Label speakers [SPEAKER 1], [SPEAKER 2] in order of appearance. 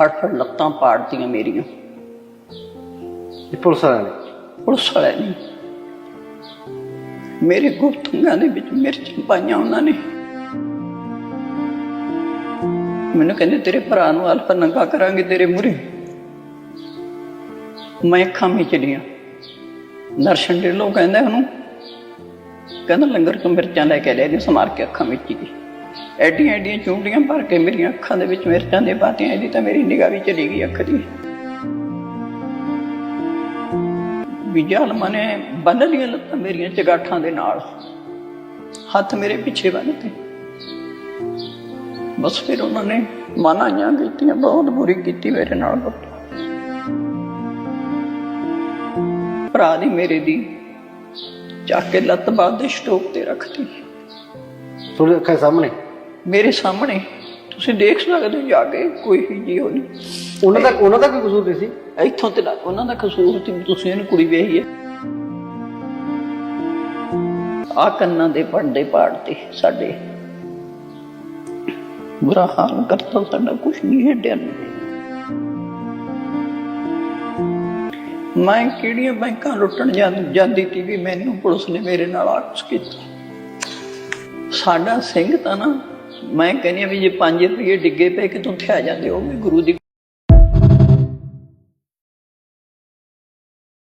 [SPEAKER 1] ਫੜ ਫੜ ਲੱਤਾਂ ਪਾੜਤੀਆਂ ਮੇਰੀਆਂ।
[SPEAKER 2] ਇਹ ਪੁਲਿਸ ਵਾਲਿਆਂ ਨੇ?
[SPEAKER 1] ਪੁਲਿਸ ਵਾਲਿਆਂ ਨੇ। ਮੇਰੇ ਗੁਪਤੰਗਾਂ ਦੇ ਵਿੱਚ ਮਿਰਚ ਪਾਈਆਂ ਉਹਨਾਂ ਨੇ। ਮੈਨੂੰ ਕਹਿੰਦੇ ਤੇਰੇ ਭਰਾ ਨੂੰ ਅਲਫਾ ਨੰਗਾ ਕਰਾਂਗੇ ਤੇਰੇ ਮੂਹਰੇ। ਮੈਂ ਖਾਮੀ ਚਲੀਆਂ ਦਰਸ਼ਨ ਦੇ ਲੋਕ ਕਹਿੰਦੇ ਉਹਨੂੰ ਕਹਿੰਦਾ ਲੰਗਰ ਤੋਂ ਮਿਰਚਾਂ ਲੈ ਕੇ ਲੈ ਜੀ ਸਮਾਰ ਕੇ ਅੱਖਾਂ ਵਿੱਚ ਹੀ ਐਡੀਆਂ ਐਡੀਆਂ ਚੁੰਡੀਆਂ ਭਰ ਕੇ ਮੇਰੀਆਂ ਅੱਖਾਂ ਦੇ ਵਿੱਚ ਮਿਰਚਾਂ ਦੇ ਪਾਤੀਆਂ, ਇਹਦੀ ਤਾਂ ਮੇਰੀ ਨਿਗਾਹ ਵੀ ਚਲੀ ਗਈ ਅੱਖ ਦੀ। ਵਿਜਲ ਮਨੇ ਬੰਨ ਲੀਆਂ ਲੱਤਾਂ ਮੇਰੀਆਂ ਚਗਾਠਾਂ ਦੇ ਨਾਲ। ਹੱਥ ਮੇਰੇ ਪਿੱਛੇ ਬੰਨ੍ਹਤੇ। ਬਸ ਫਿਰ ਉਹਨਾਂ ਨੇ ਮਨਾਈਆਂ ਕੀਤੀਆਂ, ਬਹੁਤ ਬੁਰੀ ਕੀਤੀ ਮੇਰੇ ਨਾਲ ਭਰਾ ਦੀ ਮੇਰੇ ਦੀ ਚੱਕ ਕੇ ਲੱਤ ਬਾਦ ਦੇ ਸਟੋਪ ਤੇ ਰੱਖਤੀ।
[SPEAKER 2] ਤੁਹਾਡੇ ਅੱਖਾਂ ਸਾਹਮਣੇ?
[SPEAKER 1] ਮੇਰੇ ਸਾਹਮਣੇ। ਤੁਸੀਂ ਦੇਖ ਸਕਦੇ ਹੋ ਜਾ ਕੇ ਕੋਈ ਵੀ ਜੀ ਹੋਣੀ
[SPEAKER 2] ਉਹਨਾਂ ਦਾ ਉਹਨਾਂ ਦਾ ਕੀ ਕਸੂਰ ਨਹੀਂ ਸੀ?
[SPEAKER 1] ਇੱਥੋਂ ਤੇ ਉਹਨਾਂ ਦਾ ਕਸੂਰ ਸੀ ਤੁਸੀਂ ਇਹਨੂੰ ਕੁੜੀ ਵੇਹੀ ਹੈ ਆ ਕੰਨਾਂ ਦੇ ਪਰਦੇ ਪਾੜਤੇ ਸਾਡੇ। ਬੁਰਾ ਹਾਲ ਕਰਤਾ ਸਾਡਾ ਕੁਛ ਨਹੀਂ ਹੱਡਿਆ ਮੈਂ ਕਿਹੜੀਆਂ ਬੈਂਕਾਂ ਲੁੱਟਣ ਜਾਂਦੀ ਸੀ ਵੀ ਮੈਨੂੰ ਪੁਲਿਸ ਨੇ ਮੇਰੇ ਨਾਲ ਆਕਸ ਕੀਤਾ। ਸਾਡਾ ਸਿੰਘ ਤਾਂ ਨਾ ਮੈਂ ਕਹਿੰਦੀ ਹਾਂ ਵੀ ਜੇ ਪੰਜ ਰੁਪਏ ਡਿੱਗੇ ਪਏ, ਕਿਤੋਂ ਥਿਆ ਜਾਂਦੇ? ਉਹ ਵੀ ਗੁਰੂ ਦੀ